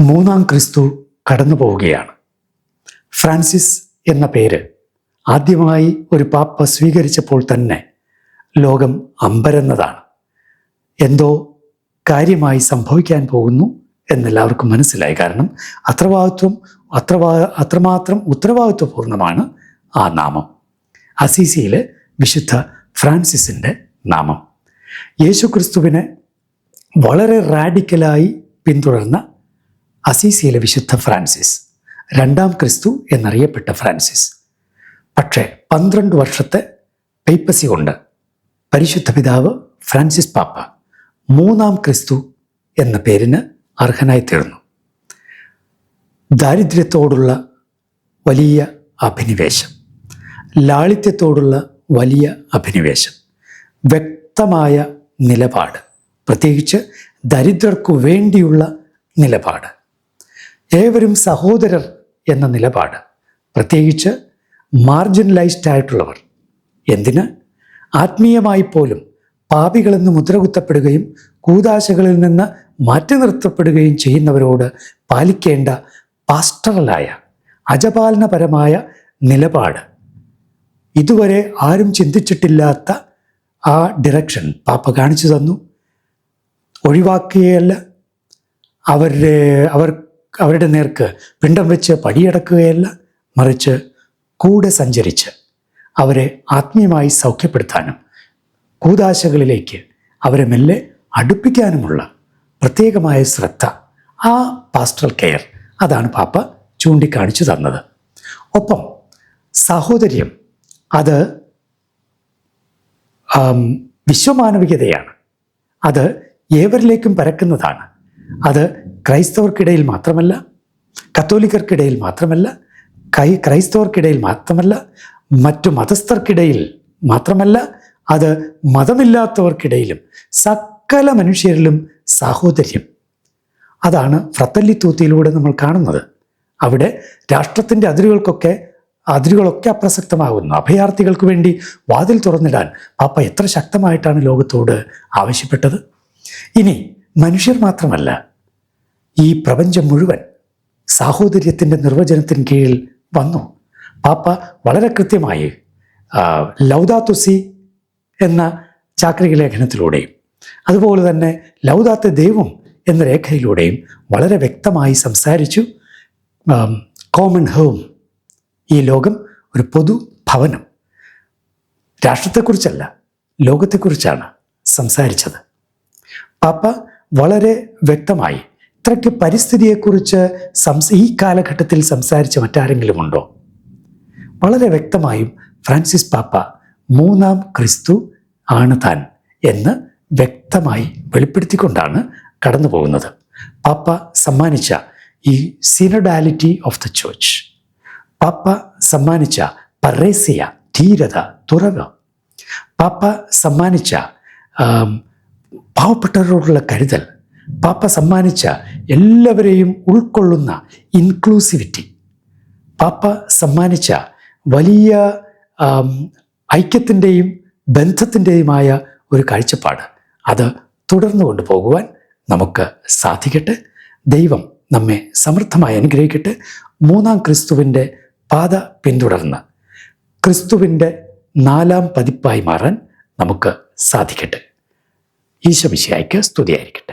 മൂന്നാം ക്രിസ്തു കടന്നു പോവുകയാണ്. ഫ്രാൻസിസ് എന്ന പേര് ആദ്യമായി ഒരു പാപ്പ സ്വീകരിച്ചപ്പോൾ തന്നെ ലോകം അമ്പരന്നതാണ്. എന്തോ കാര്യമായി സംഭവിക്കാൻ പോകുന്നു എന്നെല്ലാവർക്കും മനസ്സിലായി. കാരണം അത്രവാദിത്വം അത്രവാ അത്രമാത്രം ഉത്തരവാദിത്വപൂർണമാണ് ആ നാമം. അസീസിയിലെ വിശുദ്ധ ഫ്രാൻസിസിന്റെ നാമം. യേശുക്രിസ്തുവിനെ വളരെ റാഡിക്കലായി പിന്തുടർന്ന അസീസിയിലെ വിശുദ്ധ ഫ്രാൻസിസ് രണ്ടാം ക്രിസ്തു എന്നറിയപ്പെട്ട ഫ്രാൻസിസ്. പക്ഷേ പന്ത്രണ്ട് വർഷത്തെ പേപ്പസി കൊണ്ട് പരിശുദ്ധ പിതാവ് ഫ്രാൻസിസ് പാപ്പ മൂന്നാം ക്രിസ്തു എന്ന പേരിന് അർഹനായി തീർന്നു. ദാരിദ്ര്യത്തോടുള്ള വലിയ അഭിനിവേശം ലാളിത്യത്തോടുള്ള വലിയ അഭിനിവേശം വ്യക്തമായ നിലപാട് പ്രത്യേകിച്ച് ദരിദ്രർക്കു വേണ്ടിയുള്ള നിലപാട് ഏവരും സഹോദരർ എന്ന നിലപാട്. പ്രത്യേകിച്ച് മാർജിനലൈസ്ഡ് ആയിട്ടുള്ളവർ. എന്തിന്? ആത്മീയമായി പോലും പാപികളെന്ന് മുദ്രകുത്തപ്പെടുകയും കൂതാശകളിൽ നിന്ന് മാറ്റി നിർത്തപ്പെടുകയും ചെയ്യുന്നവരോട് പാലിക്കേണ്ട പാസ്റ്ററലായ അജപാലനപരമായ നിലപാട്. ഇതുവരെ ആരും ചിന്തിച്ചിട്ടില്ലാത്ത ആ ഡിറക്ഷൻ പാപ്പ കാണിച്ചു തന്നു. ഒഴിവാക്കുകയല്ല അവരുടെ അവർ അവരുടെ നേർക്ക് പിണ്ടം വെച്ച് പടിയടക്കുകയല്ല മറിച്ച് കൂടെ സഞ്ചരിച്ച് അവരെ ആത്മീയമായി സൗഖ്യപ്പെടുത്താനും കൂതാശകളിലേക്ക് അവരെ മെല്ലെ അടുപ്പിക്കാനുമുള്ള പ്രത്യേകമായ ശ്രദ്ധ ആ പാസ്റ്റൽ കെയർ അതാണ് പാപ്പ ചൂണ്ടിക്കാണിച്ചു തന്നത്. ഒപ്പം സാഹോദര്യം അത് വിശ്വമാനവികതയാണ്. അത് ഏവരിലേക്കും പരക്കുന്നതാണ്. അത് ക്രൈസ്തവർക്കിടയിൽ മാത്രമല്ല കത്തോലിക്കർക്കിടയിൽ മാത്രമല്ല കൈ ക്രൈസ്തവർക്കിടയിൽ മാത്രമല്ല മറ്റു മതസ്ഥർക്കിടയിൽ മാത്രമല്ല അത് മതമില്ലാത്തവർക്കിടയിലും സകല മനുഷ്യരിലും സാഹോദര്യം. അതാണ് ഫ്രത്തല്ലിത്തൂത്തിയിലൂടെ നമ്മൾ കാണുന്നത്. അവിടെ രാഷ്ട്രത്തിന്റെ അതിരുകൾക്കൊക്കെ അതിരുകളൊക്കെ അപ്രസക്തമാകുന്നു. അഭയാർത്ഥികൾക്ക് വേണ്ടി വാതിൽ തുറന്നിടാൻ പാപ്പ എത്ര ശക്തമായിട്ടാണ് ലോകത്തോട് ആവശ്യപ്പെട്ടത്. ഇനി മനുഷ്യർ മാത്രമല്ല ഈ പ്രപഞ്ചം മുഴുവൻ സാഹോദര്യത്തിന്റെ നിർവചനത്തിന് കീഴിൽ വന്നു. പാപ്പ വളരെ കൃത്യമായി ലൗദാ ലൗദാത്തുസി എന്ന ചാക്രിക ലേഖനത്തിലൂടെയും അതുപോലെ തന്നെ ലൗദാത്ത ദൈവം എന്ന രേഖയിലൂടെയും വളരെ വ്യക്തമായി സംസാരിച്ചു. കോമൺ ഹോം ഈ ലോകം ഒരു പൊതു ഭവനം. രാഷ്ട്രത്തെക്കുറിച്ചല്ല ലോകത്തെക്കുറിച്ചാണ് സംസാരിച്ചത്. പാപ്പ വളരെ വ്യക്തമായി ഇത്രയ്ക്ക് പരിസ്ഥിതിയെക്കുറിച്ച് സംസ ഈ കാലഘട്ടത്തിൽ സംസാരിച്ച മറ്റാരെങ്കിലും ഉണ്ടോ വളരെ വ്യക്തമായും ഫ്രാൻസിസ് പാപ്പ മൂന്നാം ക്രിസ്തു ആണ് താൻ എന്ന് വ്യക്തമായി വെളിപ്പെടുത്തിക്കൊണ്ടാണ് കടന്നു പോകുന്നത്. പാപ്പ സമ്മാനിച്ച ഈ സിനഡാലിറ്റി ഓഫ് ദ ചേർച്ച്. പാപ്പ സമ്മാനിച്ച പറേസിയ ധീരത തുറവ് പാപ്പ സമ്മാനിച്ച പാവപ്പെട്ടവരോടുള്ള കരുതൽ. പാപ്പ സമ്മാനിച്ച എല്ലാവരെയും ഉൾക്കൊള്ളുന്ന ഇൻക്ലൂസിവിറ്റി പാപ്പ സമ്മാനിച്ച വലിയ ഐക്യത്തിന്റെയും ബന്ധത്തിന്റെയുമായ ഒരു കാഴ്ചപ്പാട്. അത് തുടർന്നു കൊണ്ടുപോകുവാൻ നമുക്ക് സാധിക്കട്ടെ. ദൈവം നമ്മെ സമൃദ്ധമായി അനുഗ്രഹിക്കട്ടെ. മൂന്നാം ക്രിസ്തുവിന്റെ പാത പിന്തുടർന്ന് ക്രിസ്തുവിന്റെ നാലാം പതിപ്പായി മാറാൻ നമുക്ക് സാധിക്കട്ടെ. ഈശോ മിശിഹായ്ക്ക് സ്തുതിയായിരിക്കട്ടെ.